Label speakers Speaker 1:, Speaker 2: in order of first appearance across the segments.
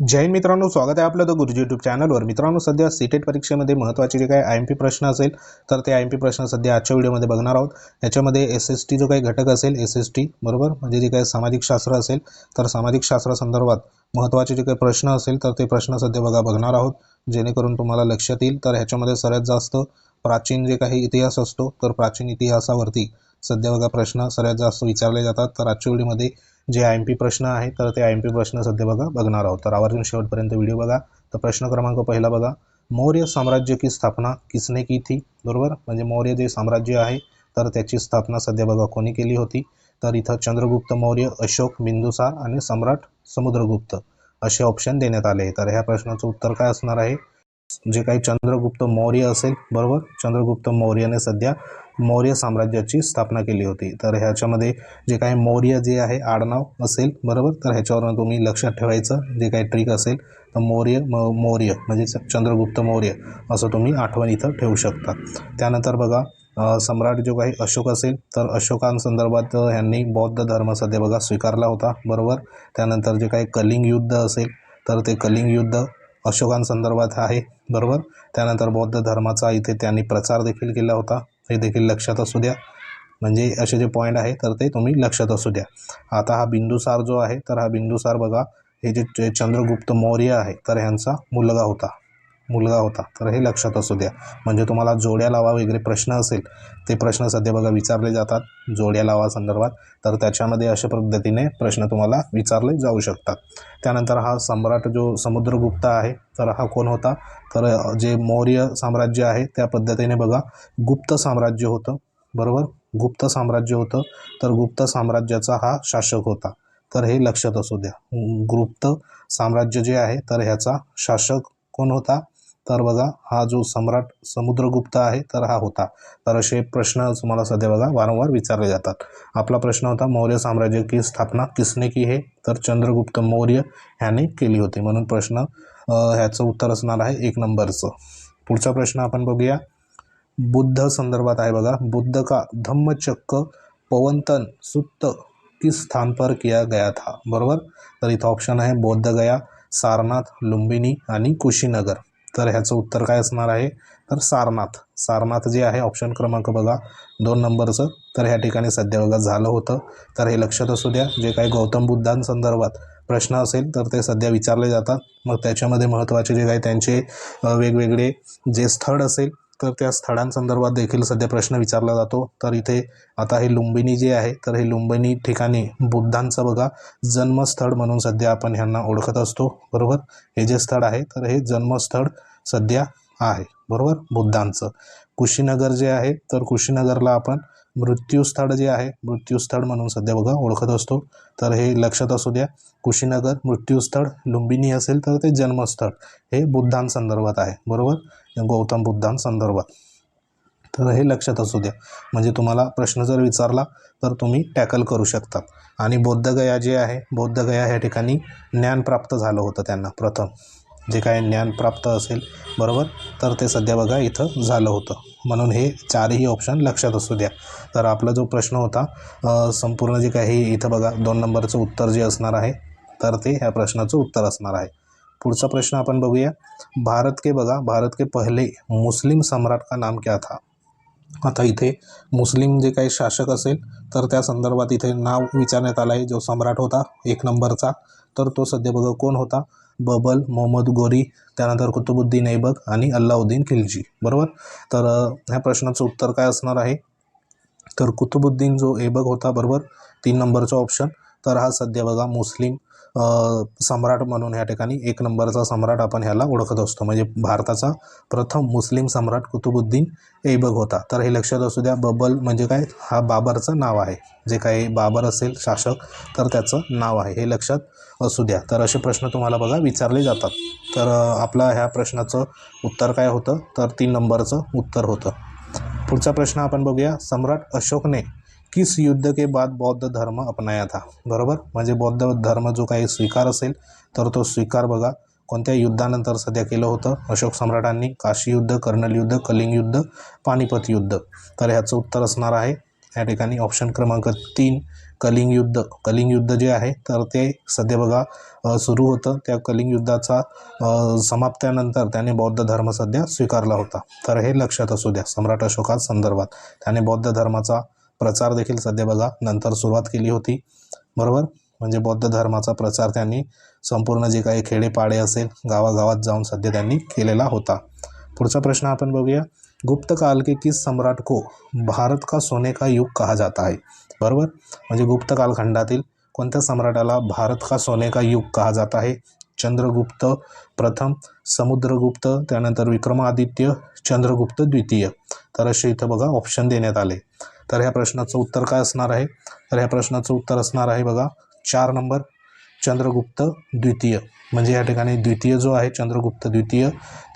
Speaker 1: जय मित्रांनो स्वागत आहे आपलं द गुरुजी यूट्यूब चॅनलवर मित्रांनो सध्या सीटेट परीक्षेमध्ये महत्त्वाचे जे काही आय एम पी प्रश्न असेल तर ते आय एम पी प्रश्न सध्या आजच्या व्हिडिओमध्ये बघणार आहोत. याच्यामध्ये एस एस टी जो काही घटक असेल एस एस टी बरोबर? म्हणजे जे काही सामाजिक शास्त्र असेल तर सामाजिक शास्त्रासंदर्भात महत्त्वाचे जे काही प्रश्न असेल तर ते प्रश्न सध्या बघा बघणार आहोत. जेणेकरून तुम्हाला लक्षात येईल. तर ह्याच्यामध्ये सर्वात जास्त प्राचीन जे काही इतिहास असतो तर प्राचीन इतिहासावरती सध्या बघा प्रश्न सर्वात जास्त विचारले जातात. तर आजच्या व्हिडिओमध्ये जे आय एम पी प्रश्न आहे तर ते आय एम पी प्रश्न सध्या बघा बघणार आहोत. तर आवर्जून शेवटपर्यंत व्हिडिओ बघा. तर प्रश्न क्रमांक पहिला बघा. मौर्य साम्राज्य की स्थापना किसने की थी? बरोबर? म्हणजे मौर्य जे साम्राज्य आहे तर त्याची स्थापना सध्या बघा कोणी केली होती? तर इथं चंद्रगुप्त मौर्य अशोक बिंदुसार आणि सम्राट समुद्रगुप्त असे ऑप्शन देण्यात आले. तर ह्या प्रश्नाचं उत्तर काय असणार आहे? जे काही चंद्रगुप्त मौर्य असेल बरोबर? चंद्रगुप्त मौर्याने सध्या मौर्य साम्राज्याची स्थापना केली होती. तर ह्याच्यामध्ये जे काही मौर्य जे आहे आडनाव असेल बरोबर? तर ह्याच्यावरून तुम्ही लक्षात ठेवायचं जे काही ट्रिक असेल तर मौर्य म मौर्य म्हणजे च- चंद्रगुप्त मौर्य असं तुम्ही आठवण इथं ठेवू शकता. त्यानंतर बघा सम्राट जो काही अशोक असेल तर अशोकांसंदर्भात ह्यांनी बौद्ध धर्म सध्या बघा स्वीकारला होता बरोबर? त्यानंतर जे काही कलिंग युद्ध असेल तर ते कलिंग युद्ध अशोकांसंदर्भात आहे बरोबर? त्यानंतर बौद्ध धर्माचा इथे त्यांनी प्रचार देखील केला होता. हे देखील लक्षात असू द्या. म्हणजे असे जे पॉईंट आहे तर ते तुम्ही लक्षात असू द्या. आता हा बिंदुसार जो आहे तर हा बिंदुसार बघा. हे जे चंद्रगुप्त मौर्य आहे तर ह्यांचा मुलगा होता. मुलगा होता. तर हे लक्षात असू द्या. म्हणजे तुम्हाला जोड्या लावा वगैरे प्रश्न असेल ते प्रश्न सध्या बघा विचारले जातात जोड्या लावा संदर्भात. तर त्याच्यामध्ये अशा पद्धतीने प्रश्न तुम्हाला विचारले जाऊ शकतात. त्यानंतर हा सम्राट जो समुद्रगुप्त आहे तर हा कोण होता? तर जे मौर्य साम्राज्य आहे त्या पद्धतीने बघा गुप्त साम्राज्य होतं. बरोबर? गुप्त साम्राज्य होतं. तर गुप्त साम्राज्याचा हा शासक होता. तर हे लक्षात असू द्या. गुप्त साम्राज्य जे आहे तर ह्याचा शासक कोण होता? तर बघा हा जो सम्राट समुद्रगुप्त आहे तर हा होता. तर असे प्रश्न तुम्हाला सध्या बघा वारंवार विचारले जातात. आपला प्रश्न होता मौर्य साम्राज्य की स्थापना किसने की हे? तर चंद्रगुप्त मौर्य ह्याने केली होती. म्हणून प्रश्न ह्याचं उत्तर असणार आहे एक नंबरचं. पुढचा प्रश्न आपण बघूया. बुद्ध संदर्भात आहे बघा बुद्ध का धम्मचक्क पवंतन सुत्त किस स्थान पर किया गया था? बरोबर? तर इथं ऑप्शन आहे बोद्धगया सारनाथ लुंबिनी आणि कुशीनगर. तर ह्याचं उत्तर काय असणार आहे? तर सारनाथ. सारनाथ जे आहे ऑप्शन क्रमांक बघा. दोन नंबरचं. तर ह्या ठिकाणी सध्या बघा झालं होतं. तर हे लक्षात असू द्या. जे काही गौतम बुद्धांसंदर्भात प्रश्न असेल तर ते सध्या विचारले जातात. मग त्याच्यामध्ये महत्त्वाचे जे काही त्यांचे वेगवेगळे जे स्थळ असेल तर त्या स्थळांसंदर्भात देखील सध्या प्रश्न विचारला जातो. तर इथे आता हे लुंबिनी जे आहे तर हे लुंबिनी ठिकाणी बुद्धांचं बघा जन्मस्थळ म्हणून सध्या आपण ह्यांना ओळखत असतो. बरोबर? हे जे स्थळ आहे तर हे जन्मस्थळ सध्या आहे. बरोबर? बुद्धांचं. कुशीनगर जे आहे तर कुशीनगरला आपण मृत्यूस्थळ जे आहे मृत्यूस्थळ म्हणून सध्या बघा ओळखत असतो. तर हे लक्षात असू द्या कुशीनगर मृत्यूस्थळ लुंबिनी असेल तर ते जन्मस्थळ हे बुद्धांसंदर्भात आहे. बरोबर? गौतम बुद्धांसंदर्भात तर हे लक्षात असू द्या. म्हणजे तुम्हाला प्रश्न जर विचारला तर तुम्ही टॅकल करू शकता आणि बौद्धगया जे आहे बौद्धगया ह्या ठिकाणी ज्ञान प्राप्त झालं होतं त्यांना प्रथम. जे काही ज्ञान प्राप्त असेल बरोबर? तर ते सध्या बघा इथं झालं होतं. म्हणून हे चारही ऑप्शन लक्षात असू द्या. तर आपला जो प्रश्न होता संपूर्ण जे काही इथं बघा दोन नंबरचं उत्तर जे असणार आहे तर ते ह्या प्रश्नाचं उत्तर असणार आहे. पुढचा प्रश्न आपण बघूया. भारत के बघा भारत के पहिले मुस्लिम सम्राट का नाम क्या था? आता इथे मुस्लिम जे काही शासक असेल तर त्या संदर्भात इथे नाव विचारण्यात आलं आहे. जो सम्राट होता एक नंबरचा तर तो सध्या बघा कोण होता? बबल मोहम्मद गोरी त्यानंतर कुतुबुद्दीन ऐबक आणि अल्लाउद्दीन खिलजी. बरोबर? तर ह्या प्रश्नाचं उत्तर काय असणार आहे? तर कुतुबुद्दीन जो ऐबक होता बरोबर? तीन नंबरचा ऑप्शन तर हा सध्या बघा मुस्लिम सम्राट म्हणून ह्या ठिकाणी एक नंबरचा सम्राट आपण ह्याला ओळखत असतो. म्हणजे भारताचा प्रथम मुस्लिम सम्राट कुतुबुद्दीन ऐबक होता. तर हे लक्षात असू द्या बबल म्हणजे काय? हा बाबरचं नाव आहे. जे काही बाबर असेल शासक तर त्याचं नाव आहे. हे लक्षात असू द्या. तर असे प्रश्न तुम्हाला बघा विचारले जातात. तर आपला ह्या प्रश्नाचं उत्तर काय होतं? तर तीन नंबरचं उत्तर होतं. पुढचा प्रश्न आपण बघूया. सम्राट अशोकने किस युद्ध के बाद बौद्ध धर्म अपनाया था? बरोबर? म्हणजे बौद्ध धर्म जो काही स्वीकार असेल तर तो स्वीकार बघा. कोणत्या युद्धानंतर सध्या केलं होतं? अशोक सम्राटांनी काशी युद्ध कर्नल युद्ध कलिंग युद्ध पानिपत युद्ध. तर ह्याचं उत्तर असणार आहे. या ठिकाणी ऑप्शन क्रमांक तीन कलिंग युद्ध. कलिंग युद्ध जे आहे तर ते सध्या बघा सुरू होतं. त्या कलिंग युद्धाचा समाप्त्यानंतर त्याने बौद्ध धर्म सध्या स्वीकारला होता. तर हे लक्षात असू द्या. सम्राट अशोका संदर्भात. त्याने बौद्ध धर्माचा प्रचार देखील सध्या बघा नंतर सुरुवात केली होती. बरोबर? म्हणजे बौद्ध धर्माचा प्रचार त्यांनी संपूर्ण जे काही खेडेपाडे असेल गावागावात जाऊन सध्या त्यांनी केलेला होता. पुढचा प्रश्न आपण बघूया. गुप्त काल के किस सम्राट को भारत का सोने का युग कहा जाता है? बरोबर? म्हणजे गुप्त कालखंडातील कोणत्या सम्राटाला भारत का सोने का युग कहा जाता है? चंद्रगुप्त प्रथम समुद्रगुप्त त्यानंतर विक्रमादित्य चंद्रगुप्त द्वितीय. तर असे इथं बघा ऑप्शन देण्यात आले. तर ह्या प्रश्नाचं उत्तर काय असणार आहे? तर ह्या प्रश्नाचं उत्तर असणार आहे बघा चार नंबर चंद्रगुप्त द्वितीय. म्हणजे या ठिकाणी द्वितीय जो आहे चंद्रगुप्त द्वितीय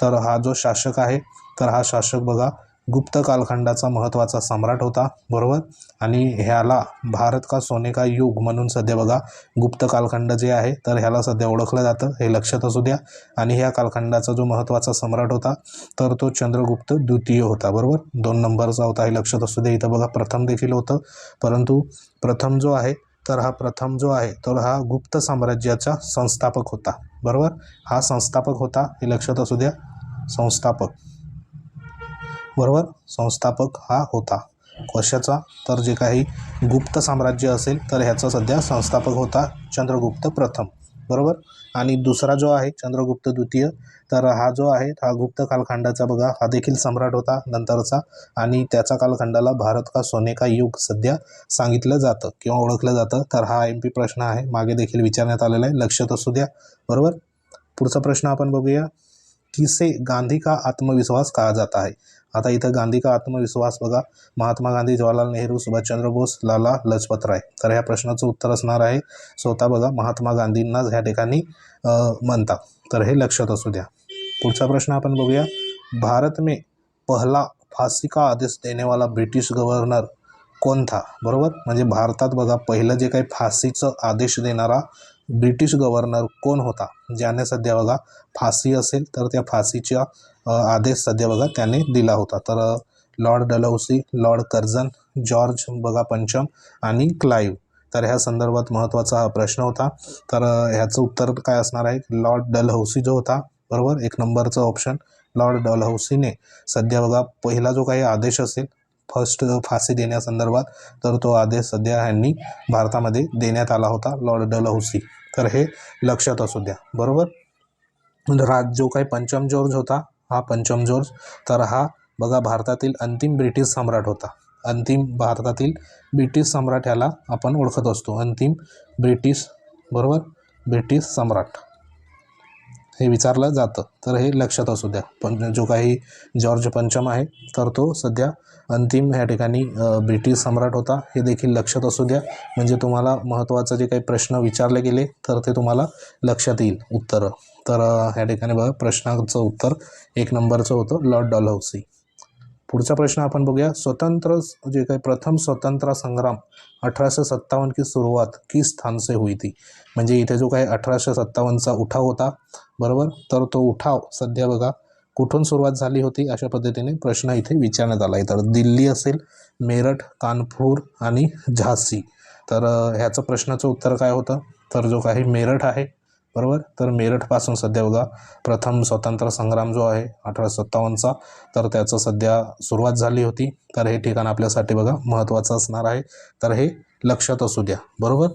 Speaker 1: तर हा जो शासक आहे तर हा शासक बघा गुप्त कालखंडाचा महत्त्वाचा सम्राट होता बरोबर? आणि ह्याला भारत का सोने का युग म्हणून सध्या बघा गुप्त कालखंड जे आहे तर ह्याला सध्या ओळखलं जातं हे लक्षात असू द्या. आणि ह्या कालखंडाचा जो महत्त्वाचा सम्राट होता तर तो चंद्रगुप्त द्वितीय होता बरोबर? दोन नंबरचा होता हे लक्षात असू द्या. इथं बघा प्रथम देखील होतं. परंतु प्रथम जो आहे तर हा प्रथम जो आहे तर हा गुप्त साम्राज्याचा संस्थापक होता बरोबर? हा संस्थापक होता हे लक्षात असू द्या. संस्थापक. बरोबर? संस्थापक हा होता. कशाचा तर जे काही गुप्त साम्राज्य असेल तर ह्याचा सध्या संस्थापक होता चंद्रगुप्त प्रथम. बरोबर? आणि दुसरा जो आहे चंद्रगुप्त द्वितीय तर हा जो आहे हा गुप्त कालखंडाचा बघा हा देखील सम्राट होता नंतरचा. आणि त्याचा कालखंडाला भारत का सोने का युग सध्या सांगितलं जातं किंवा ओळखलं जातं. तर हा एम पी प्रश्न आहे. मागे देखील विचारण्यात आलेला आहे. लक्षात असू द्या. बरोबर? पुढचा प्रश्न आपण बघूया. किसे गांधी का आत्मविश्वास कहा जाता है? आता इथं गांधी का आत्मविश्वास बघा. महात्मा गांधी जवाहरलाल नेहरू सुभाषचंद्र बोस लाला लजपत राय. तर ह्या प्रश्नाचं उत्तर असणार आहे. स्वतः बघा महात्मा गांधींनाच ह्या ठिकाणी म्हणतात. तर हे लक्षात असू द्या. पुढचा प्रश्न आपण बघूया. भारत में पहला फांसी का आदेश देणेवाला ब्रिटिश गव्हर्नर कोण था बरोबर? म्हणजे भारतात बघा पहिलं जे काही फाशीचं आदेश देणारा ब्रिटिश गव्हर्नर कोण होता? ज्याने सध्या बघा फाशी असेल तर त्या फाशीचा आदेश सध्या बघा त्याने दिला होता. तर Lord Dalhousie Lord Curzon George बघा पंचम आणि क्लाईव्ह तर ह्या संदर्भात महत्त्वाचा हा प्रश्न होता. तर ह्याचं उत्तर काय असणार आहे? लॉर्ड डलहौसी जो होता बरोबर? एक नंबरचं ऑप्शन लॉर्ड डलहौसीने सध्या बघा पहिला जो काही आदेश असेल फर्स्ट फाशी देण्यासंदर्भात तर तो आदेश सध्या ह्यांनी भारतामध्ये देण्यात आला होता लॉर्ड डलहौसी. तर हे लक्षात असू द्या. बरोबर? म्हणजे राज जो काही पंचम जॉर्ज होता हा पंचम जॉर्ज. तर हा बघा भारतातील अंतिम ब्रिटिश सम्राट होता. अंतिम भारतातील ब्रिटिश सम्राट ह्याला आपण ओळखत असतो. अंतिम ब्रिटिश बरोबर? ब्रिटिश सम्राट. हे विचारलं जातं. तर हे लक्षात असू द्या. पण जो काही जॉर्ज पंचम आहे तर तो सध्या अंतिम ह्या ठिकाणी ब्रिटिश सम्राट होता. हे देखील लक्षात असू द्या. म्हणजे तुम्हाला महत्त्वाचं जे काही प्रश्न विचारले गेले तर ते तुम्हाला लक्षात येईल. उत्तरं. तर ह्या ठिकाणी बघा प्रश्नाचं उत्तर एक नंबरचं होतं लॉर्ड डॉलहौसी. पुढचा प्रश्न आपण बघूया. स्वतंत्र जे काही प्रथम स्वतंत्र संग्राम अठराशे सत्तावन्न की सुरुवात की स्थान से हुई म्हणजे इथे जो काही अठराशे सत्तावन्नचा उठाव होता बरोबर? तर तो उठाव सध्या बघा कुठून सुरुवात झाली होती? अशा पद्धतीने प्रश्न इथे विचारण्यात आला आहे तर दिल्ली असेल मेरठ कानपूर आणि झाशी तर ह्याचं प्रश्नाचं उत्तर काय होतं? तर जो काही मेरठ आहे बरोबर? तर मेरठपासून सध्या बघा प्रथम स्वतंत्र संग्राम जो आहे अठराशे सत्तावन्नचा तर त्याचं सध्या सुरुवात झाली होती. तर हे ठिकाण आपल्यासाठी बघा महत्त्वाचं असणार आहे. तर हे लक्षात असू द्या. बरोबर?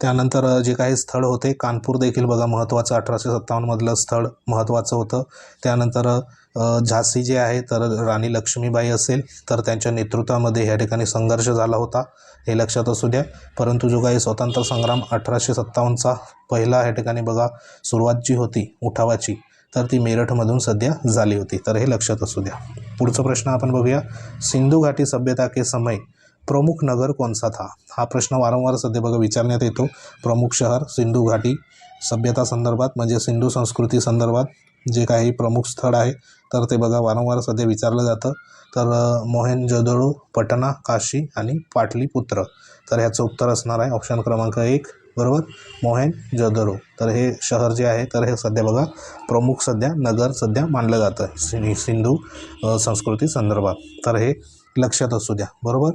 Speaker 1: त्यानंतर जे काही स्थळ होते कानपूर देखील बघा महत्त्वाचं अठराशे सत्तावन्नमधलं स्थळ महत्त्वाचं होतं. त्यानंतर झासी झाशी जे आहे तर राणी लक्ष्मीबाई असेल तर त्यांच्या नेतृत्वामध्ये या ठिकाणी संघर्ष झाला होता हे लक्षात असू द्या. परंतु जो काही स्वतंत्र संग्राम अठराशे सत्तावन्नचा पहिला या ठिकाणी बघा सुरुवात जी होती उठावाची तर ती मेरठमधून सध्या झाली होती. तर हे लक्षात असू द्या. पुढचा प्रश्न आपण बघूया. सिंधू घाटी सभ्यता के समय प्रमुख नगर कोणसा था? हा प्रश्न वारंवार सध्या बघा विचारण्यात येतो. प्रमुख शहर सिंधू घाटी. सभ्यता संदर्भात म्हणजे सिंधू संस्कृती संदर्भात जे काही प्रमुख स्थळ आहे तर ते बघा वारंवार सध्या विचारलं जातं. तर मोहन मोहेनजोदडो पटना काशी आणि पाटलीपुत्र. तर ह्याचं उत्तर असणार आहे ऑप्शन क्रमांक एक. बरोबर? मोहेन जोदडो. तर हे शहर जे आहे तर हे सध्या बघा प्रमुख सध्या नगर सध्या मानलं जातं. सिंधू संस्कृती संदर्भात. तर हे लक्षात असू द्या. बरोबर?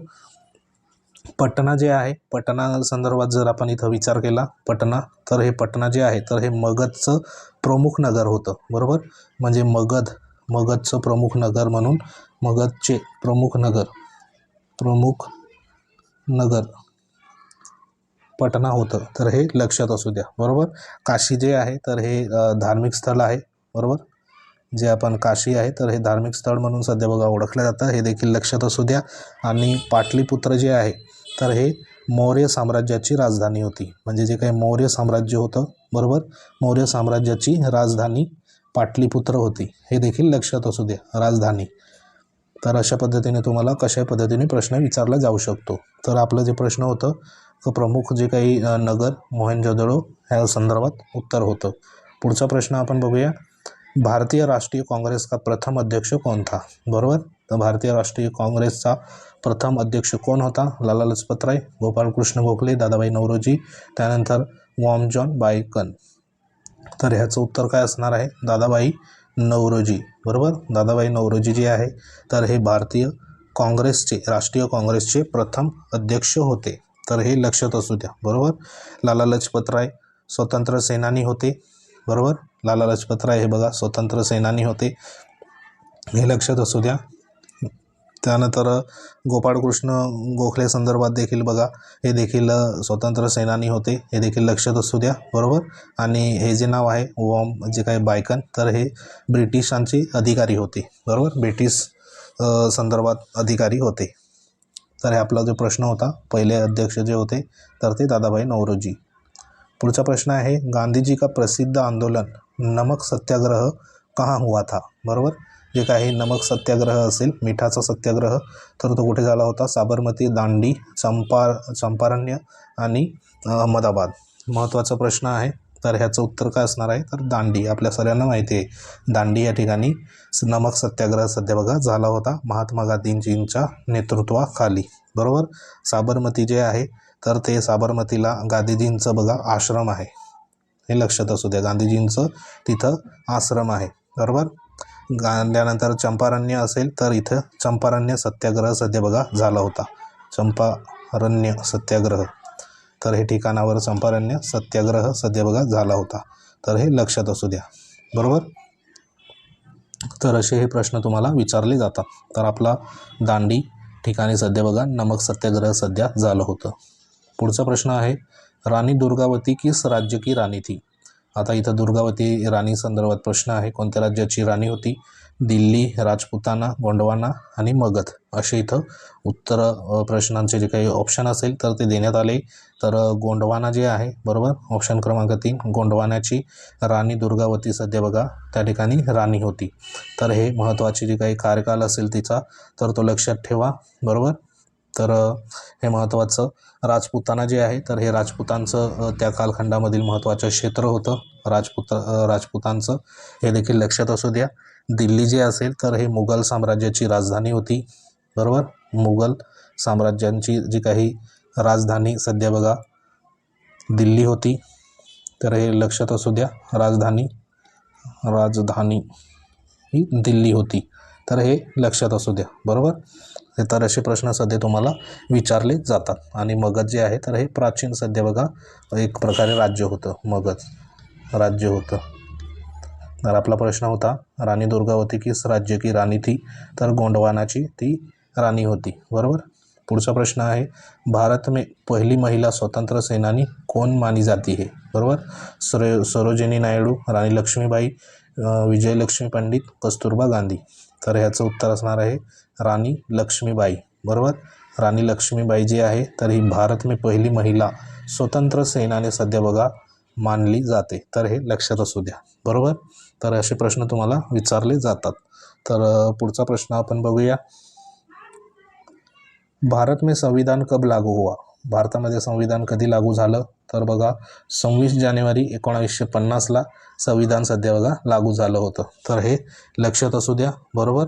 Speaker 1: पटना जे आहे पटना संदर्भात जर आपण इथं विचार केला पटना तर हे पटना जे आहे तर हे मगधचं प्रमुख नगर होतं बरोबर? म्हणजे मगध मगधचं प्रमुख नगर म्हणून मगधचे प्रमुख नगर प्रमुख नगर पटना होतं. तर हे लक्षात असू द्या बरोबर? काशी जे आहे तर हे धार्मिक स्थळ आहे बरोबर? जे आपण काशी आहे तर हे धार्मिक स्थळ म्हणून सध्या बघा ओळखलं जातं हे देखील लक्षात असू द्या. आणि पाटलीपुत्र जे आहे तर हे मौर्य साम्राज्याची राजधानी होती. म्हणजे जे काही मौर्य साम्राज्य होतं बरोबर? मौर्य साम्राज्याची राजधानी पाटलीपुत्र होती. हे देखील लक्षात असू द्या राजधानी. तर अशा पद्धतीने तुम्हाला कशा पद्धतीने प्रश्न विचारला जाऊ शकतो? तर आपलं जे प्रश्न होतं तर प्रमुख जे काही नगर मोहनजोदडो ह्या संदर्भात उत्तर होतं. पुढचा प्रश्न आपण बघूया. भारतीय राष्ट्रीय काँग्रेस का प्रथम अध्यक्ष कोण था? बरोबर? तर भारतीय राष्ट्रीय काँग्रेसचा प्रथम अध्यक्ष कोण होता? लाला लजपत राय गोपाळकृष्ण गोखले दादाबाई नवरोजी त्यानंतर वॉम जॉन बायकन तर ह्याचं उत्तर काय असणार आहे? दादाबाई नवरोजी. बरोबर? दादाबाई नवरोजी जे आहे तर हे भारतीय काँग्रेसचे राष्ट्रीय काँग्रेसचे प्रथम अध्यक्ष होते. तर हे लक्षात असू द्या. बरोबर? लाला लजपत राय स्वतंत्र सेनानी होते. बरोबर? लाला लजपत राय हे बघा स्वतंत्र सेनानी होते. हे लक्षात असू द्या. त्यानंतर गोपाळकृष्ण गोखले संदर्भात देखील बघा हे देखील स्वतंत्र सेनानी होते हे देखील लक्षात असू द्या बरोबर? आणि हे जे नाव आहे वॉम जे काही बायकन तर हे ब्रिटिशांचे अधिकारी होते बरोबर? ब्रिटिश संदर्भात अधिकारी होते. तर हे आपला जो प्रश्न होता पहिले अध्यक्ष जे होते तर ते दादाभाई नवरोजी. पुढचा प्रश्न आहे गांधीजी का प्रसिद्ध आंदोलन नमक सत्याग्रह कहाँ हुआ था बरोबर? जे काही नमक सत्याग्रह असेल मिठाचा सत्याग्रह तर तो कुठे झाला होता? साबरमती दांडी चंपार चंपारण्य आणि अहमदाबाद. महत्त्वाचा प्रश्न आहे. तर ह्याचं उत्तर काय असणार आहे? तर दांडी. आपल्या सगळ्यांना माहिती आहे. दांडी या ठिकाणी स- नमक सत्याग्रह सध्या बघा झाला होता. महात्मा गांधींजींच्या नेतृत्वाखाली. बरोबर? साबरमती जे आहे तर ते साबरमतीला गांधीजींचं बघा आश्रम आहे. हे लक्षात असू द्या. गांधीजींचं तिथं आश्रम आहे. बरोबर? गांधल्यानंतर चंपारण्य असेल तर इथं चंपारण्य सत्याग्रह सध्या बघा झाला होता. चंपारण्य सत्याग्रह. तर हे ठिकाणावर चंपारण्य सत्याग्रह सध्या बघा झाला होता. तर हे लक्षात असू द्या. बरोबर? तर असे हे प्रश्न तुम्हाला विचारले जातात. तर आपला दांडी ठिकाणी सध्या बघा नमक सत्याग्रह सध्या झालं होतं. पुढचा प्रश्न आहे राणी दुर्गावती किस राज्य की राणी थी? आता इथं दुर्गावती राणी संदर्भात प्रश्न आहे. कोणत्या राज्याची राणी होती? दिल्ली राजपुताना गोंडवाना आणि मगध. असे इथं उत्तर प्रश्नांचे जे काही ऑप्शन असेल तर ते देण्यात आले. तर गोंडवाना जे आहे बरोबर? ऑप्शन क्रमांक तीन गोंडवानाची राणी दुर्गावती सध्या बघा त्या ठिकाणी राणी होती. तर हे महत्त्वाचे जे काही कार्यकाल असेल तिचा तर तो लक्षात ठेवा बरोबर? तर हे महत्त्वाचं राजपुताना जे आहे तर हे राजपुतांचं त्या कालखंडामधील महत्त्वाचं क्षेत्र होतं. राजपुत राजपुतांचं. हे देखील लक्षात असू द्या. दिल्ली जे असेल तर हे मुघल साम्राज्याची राजधानी होती. बरोबर? मुघल साम्राज्यांची जी काही राजधानी सध्या बघा दिल्ली होती. तर हे लक्षात असू द्या. राजधानी राजधानी ही दिल्ली होती. तर हे लक्षात असू द्या. बरोबर? तर असे प्रश्न सध्या तुम्हाला विचारले जातात. आणि मगध जे आहे तर हे प्राचीन सध्या बघा एक प्रकारे राज्य होतं. मगध राज्य होतं. तर आपला प्रश्न होता राणी दुर्गावती की राज्य की राणी थी? तर गोंडवानाची ती राणी होती. बरोबर? पुढचा प्रश्न आहे भारत में पहिली महिला स्वतंत्र सेनानी कोण मानी जाती है? बरोबर? सरो सरोजिनी नायडू राणी लक्ष्मीबाई विजयलक्ष्मी पंडित कस्तुरबा गांधी. तर ह्याचं उत्तर असणार आहे राणी लक्ष्मीबाई. बरोबर? राणी लक्ष्मीबाई जी आहे तर ही भारत में पहिली महिला स्वतंत्र सेनाने सध्या बघा मानली जाते. तर हे लक्षात असू द्या. बरोबर? तर असे प्रश्न तुम्हाला विचारले जातात. तर पुढचा प्रश्न आपण बघूया. भारत में संविधान कब लागू हुआ? भारतामध्ये संविधान कधी लागू झालं? तर बघा सव्वीस जानेवारी एकोणावीसशे पन्नासला संविधान सध्या बघा लागू झालं होतं. तर हे लक्षात असू द्या बरोबर?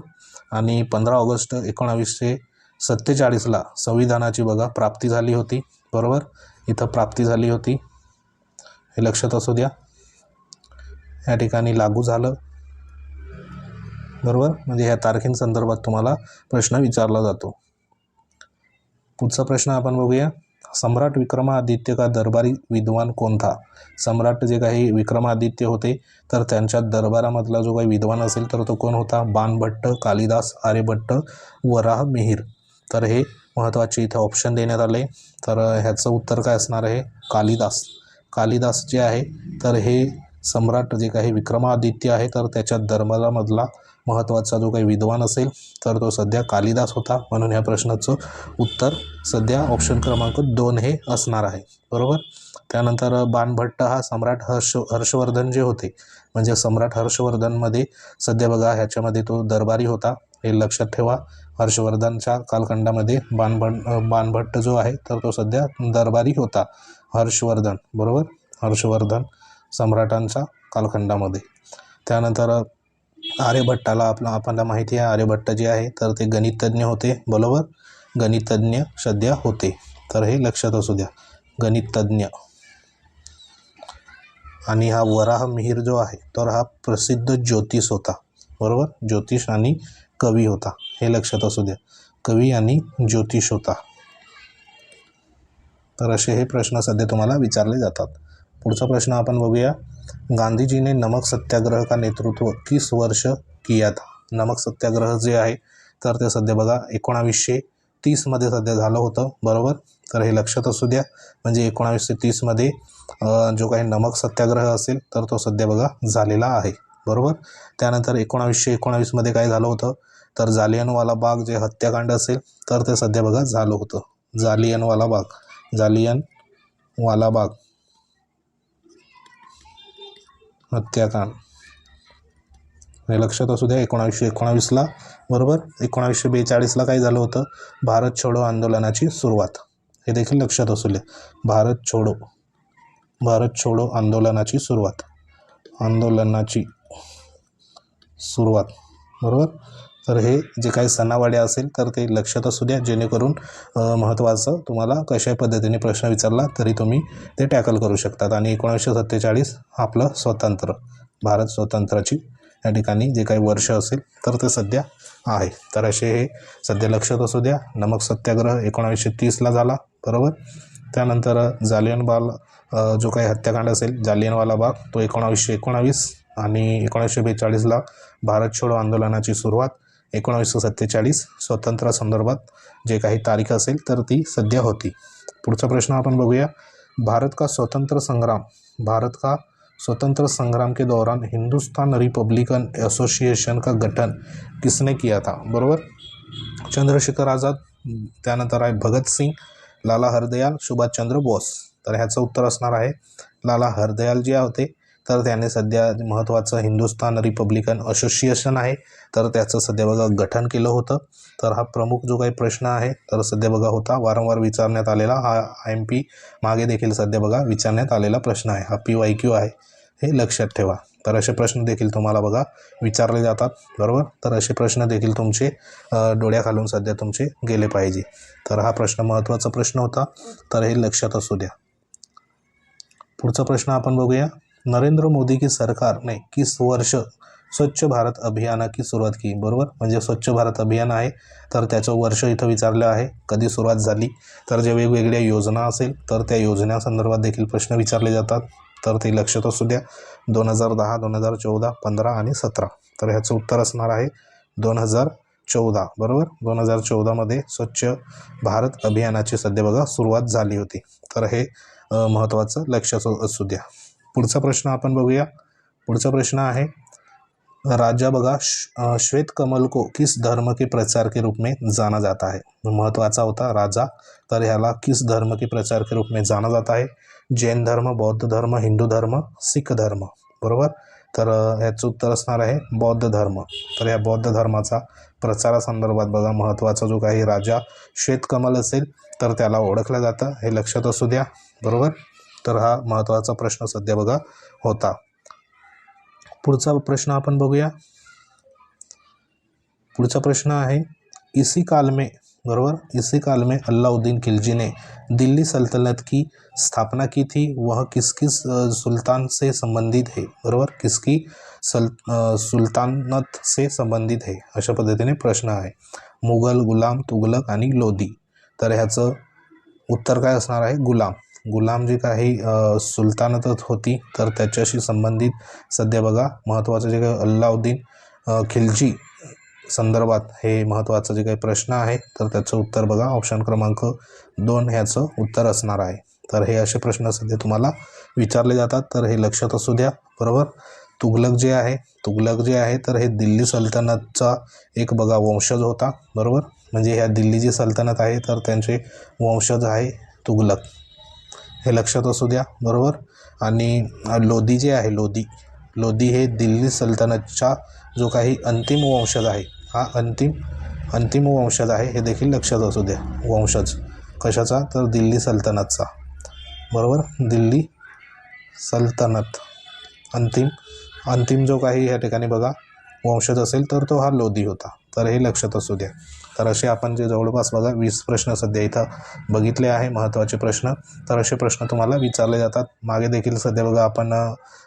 Speaker 1: आणि पंधरा ऑगस्ट एकोणावीसशे सत्तेचाळीसला संविधानाची बघा प्राप्ती झाली होती बरोबर? इथं प्राप्ती झाली होती. हे लक्षात असू द्या. या ठिकाणी लागू झालं. बरोबर? म्हणजे ह्या तारखेंसंदर्भात तुम्हाला प्रश्न विचारला जातो. पुढचा प्रश्न आपण बघूया. सम्राट विक्रमादित्य का दरबारी विद्वान कोणता सम्राट जे काही विक्रमादित्य होते तर त्यांच्या दरबारामधला जो काही विद्वान असेल तर तो कोण होता? बाणभट्ट कालिदास आर्यभट्ट वराह मिहीर तर हे महत्त्वाचे इथं ऑप्शन देण्यात आले. तर ह्याचं उत्तर काय असणार आहे? कालिदास. कालिदास जे आहे तर हे सम्राट जे काही विक्रमादित्य आहे तर त्याच्या धर्मामधला महत्त्वाचा जो काही विद्वान असेल तर तो सध्या कालिदास होता म्हणून ह्या प्रश्नाचं उत्तर सध्या ऑप्शन क्रमांक दोन हे असणार आहे. बरोबर? त्यानंतर बाणभट्ट हा सम्राट हर्ष हर्षवर्धन जे होते म्हणजे सम्राट हर्षवर्धनमध्ये सध्या बघा ह्याच्यामध्ये तो दरबारी होता. हे लक्षात ठेवा हर्षवर्धनच्या कालखंडामध्ये बाणभट बाणभट्ट जो आहे तर तो सध्या दरबारी होता हर्षवर्धन. बरोबर? हर्षवर्धन. सम्राटांच्या कालखंडामध्ये. त्यानंतर आर्यभट्टाला आपलं आपल्याला माहिती आहे आर्यभट्ट जे आहे तर ते गणितज्ञ होते बरोबर? गणितज्ञ सध्या होते. तर हे लक्षात असू द्या. गणितज्ञ. आणि हा वराह मिहीर जो आहे तर हा प्रसिद्ध ज्योतिष होता बरोबर? ज्योतिष आणि कवी होता. हे लक्षात असू द्या. कवी आणि ज्योतिष होता. तर असे हे प्रश्न सध्या तुम्हाला विचारले जातात. पुढचा प्रश्न आपण बघूया. गांधीजीने ने नमक सत्याग्रह का नेतृत्व किस वर्ष किया था? नमक सत्याग्रह जे आहे तर ते सध्या बघा एकोणावीसशे तीसमध्ये सध्या झालं होतं बरोबर? तर हे लक्षात असू द्या. म्हणजे एकोणावीसशे तीसमध्ये जो काही नमक सत्याग्रह असेल तर तो सध्या बघा झालेला आहे बरोबर? त्यानंतर एकोणावीसशे एकोणावीसमध्ये काय झालं होतं? तर जालियनवाला बाग जे हत्याकांड असेल तर ते सध्या बघा झालं होतं. जालियनवाला बाग जालियनवाला बाग. हत्याकांड. हे लक्षात असू द्या एकोणावीसशे एकोणावीसला बरोबर? एकोणावीसशे बेचाळीसला काय झालं होतं? भारत छोडो आंदोलनाची सुरुवात. हे देखील लक्षात असू द्या. भारत छोडो. भारत छोडो आंदोलनाची सुरुवात. आंदोलनाची सुरुवात. बरोबर? तर हे जे काही सणावाड्या असेल तर ते लक्षात असू द्या. जेणेकरून महत्त्वाचं तुम्हाला कशा पद्धतीने प्रश्न विचारला तरी तुम्ही ते टॅकल करू शकतात. आणि एकोणीसशे सत्तेचाळीस आपलं स्वतंत्र भारत स्वतंत्राची या ठिकाणी जे काही वर्ष असेल तर ते सध्या आहे. तर असे हे सध्या लक्षात असू द्या. नमक सत्याग्रह एकोणावीसशे तीसला झाला बरोबर? त्यानंतर जालियनवाला जो काही हत्याकांड असेल जालियनवाला बाग तो एकोणावीसशे एकोणावीस आणि एकोणीसशे बेचाळीसला भारत छोडो आंदोलनाची सुरुवात एकोणावीसशे सत्तेचाळीस स्वातंत्र्यासंदर्भात जे काही तारीख असेल तर ती सध्या होती. पुढचा प्रश्न आपण बघूया. भारत का स्वतंत्र संग्राम? भारत का स्वतंत्र संग्राम के दौरान हिंदुस्तान रिपब्लिकन एसोसिएशन का गठन किसने किया था? बरोबर? चंद्रशेखर आझाद त्यानंतर आहे भगतसिंग लाला हरदयाल सुभाषचंद्र बोस. तर ह्याचं उत्तर असणार आहे लाला हरदयाल जे होते. तर त्याने सध्या महत्त्वाचं हिंदुस्तान रिपब्लिकन असोसिएशन आहे. तर त्याचं सध्या बघा गठन केलं होतं. तर हा प्रमुख जो काही प्रश्न आहे तर सध्या बघा होता वारंवार विचारण्यात आलेला हा आय एम पी मागे देखील सध्या बघा विचारण्यात आलेला प्रश्न आहे. हा पी वाय क्यू आहे. हे लक्षात ठेवा. तर असे प्रश्न देखील तुम्हाला बघा विचारले जातात. बरोबर? तर असे प्रश्न देखील तुमचे डोळ्या डोळ्याखालून सध्या तुमचे गेले पाहिजे. तर हा प्रश्न महत्त्वाचा प्रश्न होता. तर हे लक्षात असू द्या. पुढचा प्रश्न आपण बघूया. नरेंद्र मोदी की सरकार ने किस वर्ष स्वच्छ भारत अभियाना की सुरुवात की? बरोबर? म्हणजे स्वच्छ भारत अभियान आहे तर त्याचं वर्ष इथं विचारलं आहे. कधी सुरुवात झाली? तर जे वेगवेगळ्या योजना असेल तर त्या योजनासंदर्भात देखील प्रश्न विचारले जातात. तर ते लक्षात असू द्या. दोन हजार दहा दोन हजार चौदा पंधरा आणि सतरा. तर ह्याचं उत्तर असणार आहे दोन हजार चौदा. बरोबर? दोन हजार चौदामध्ये स्वच्छ भारत अभियानाची सध्या बघा सुरुवात झाली होती. तर हे महत्त्वाचं लक्षात असू द्या. पुढचा प्रश्न आपण बघूया. पुढचा प्रश्न आहे राजा बघा श्वेत कमल को किस धर्म के प्रचार के रूप में जाना जाता है? महत्त्वाचा होता राजा तर ह्याला किस धर्म के प्रचार के रूप में जाना जाता है? जैन धर्म बौद्ध धर्म हिंदू धर्म सिख धर्म. बरोबर? तर ह्याचं उत्तर असणार आहे बौद्ध धर्म. तर या बौद्ध धर्माचा प्रचारासंदर्भात बघा महत्त्वाचा जो काही राजा श्वेतकमल असेल तर त्याला ओळखलं जातं. हे लक्षात असू द्या. बरोबर? तर हा महत्त्वाचा प्रश्न सध्या बघा होता. पुढचा प्रश्न आपण बघूया. पुढचा प्रश्न आहे इसी काल में बरोबर? इसी काल में अल्लाउद्दीन खिलजी ने दिल्ली सल्तनत की स्थापना की थी. वह किस किस सुल्तान से संबंधित है? बरोबर? किसकी सल सुल्तानत से संबंधित है? अशा पद्धतीने प्रश्न आहे. मुघल गुलाम तुगलक आणि लोधी. तर ह्याचं उत्तर काय असणार आहे? गुलाम. गुलाम जे काही सुलतानतच होती तर त्याच्याशी संबंधित सध्या बघा महत्त्वाचं जे काही अल्लाउद्दीन खिलजी संदर्भात हे महत्त्वाचं जे काही प्रश्न आहे तर त्याचं उत्तर बघा. ऑप्शन क्रमांक दोन ह्याचं उत्तर असणार आहे. तर हे असे प्रश्न सध्या तुम्हाला विचारले जातात तर हे लक्षात असू द्या. बरोबर? तुघलक जे आहे तुघलक जे आहे तर हे दिल्ली सल्तनतचा एक बघा वंशज होता. बरोबर? म्हणजे ह्या दिल्ली जी सल्तनत आहे तर त्यांचे वंशज आहे तुघलक हे लक्षात असू द्या बरोबर? आणि लोधी जे आहे लोधी लोधी हे दिल्ली सल्तनतचा जो काही अंतिम वंशज आहे हा अंतिम अंतिम वंशज आहे हे देखील लक्षात असू द्या वंशज. कशाचा? तर दिल्ली सल्तनतचा. बरोबर? दिल्ली सल्तनत. अंतिम अंतिम जो काही या ठिकाणी बघा वंशज असेल तर तो हा लोधी होता. तर हे लक्षात असू द्या. तर असे आपण जे जवळपास बघा वीस प्रश्न सध्या इथं बघितले आहे महत्त्वाचे प्रश्न. तर असे प्रश्न तुम्हाला विचारले जातात. मागे देखील सध्या बघा आपण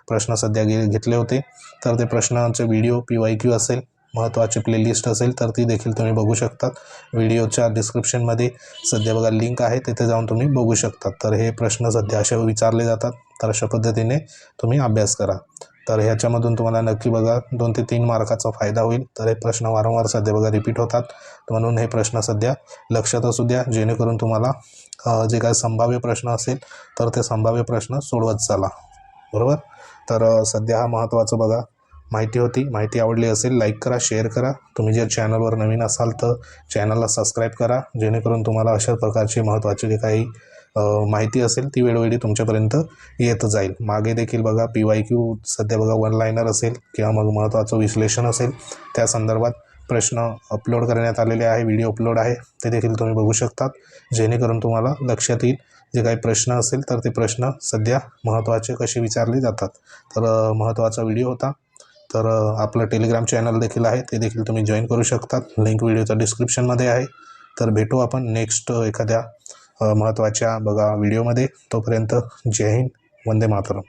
Speaker 1: प्रश्न सध्या घे घेतले होते. तर ते प्रश्नांचे व्हिडिओ पी वाय क्यू असेल महत्त्वाची प्लेलिस्ट असेल तर ती देखील तुम्ही बघू शकतात. व्हिडिओच्या डिस्क्रिप्शनमध्ये सध्या बघा लिंक आहे तिथे जाऊन तुम्ही बघू शकतात. तर हे प्रश्न सध्या असे विचारले जातात. तर अशा पद्धतीने तुम्ही अभ्यास करा. तर ह्याच्यामधून तुम्हाला नक्की बघा दोन ते तीन मार्काचा फायदा होईल. तर हे प्रश्न वारंवार सध्या बघा रिपीट होतात. म्हणून हे प्रश्न सध्या लक्षात असू द्या. जेणेकरून तुम्हाला जे काय संभाव्य प्रश्न असेल तर ते संभाव्य प्रश्न सोडवत चाला. बरोबर? तर सध्या हा महत्त्वाचं बघा. माहिती होती. माहिती आवडली असेल लाईक करा शेअर करा. तुम्ही जर चॅनलवर नवीन असाल तर चॅनलला सबस्क्राईब करा. जेणेकरून तुम्हाला अशा प्रकारचे महत्त्वाचे जे काही माहिती असेल ती वेळोवेळी तुमच्यापर्यंत येत जाईल. मागे देखील बघा पी वाय क्यू सध्या बघा वन लायनर असेल किंवा मग महत्त्वाचं विश्लेषण असेल त्या संदर्भात प्रश्न अपलोड करण्यात आलेले आहे व्हिडिओ अपलोड आहे ते देखील तुम्ही बघू शकतात. जेणेकरून तुम्हाला लक्षात येईल जे काही प्रश्न असेल तर ते प्रश्न सध्या महत्त्वाचे कसे विचारले जातात. तर महत्त्वाचा व्हिडिओ होता. तर आपलं टेलिग्राम चॅनल देखील आहे ते देखील तुम्ही जॉईन करू शकतात. लिंक व्हिडिओचा डिस्क्रिप्शनमध्ये आहे. तर भेटू आपण नेक्स्ट एखाद्या महत्त्वाच्या बघा व्हिडिओमध्ये. तोपर्यंत जय हिंद वंदे मातरम.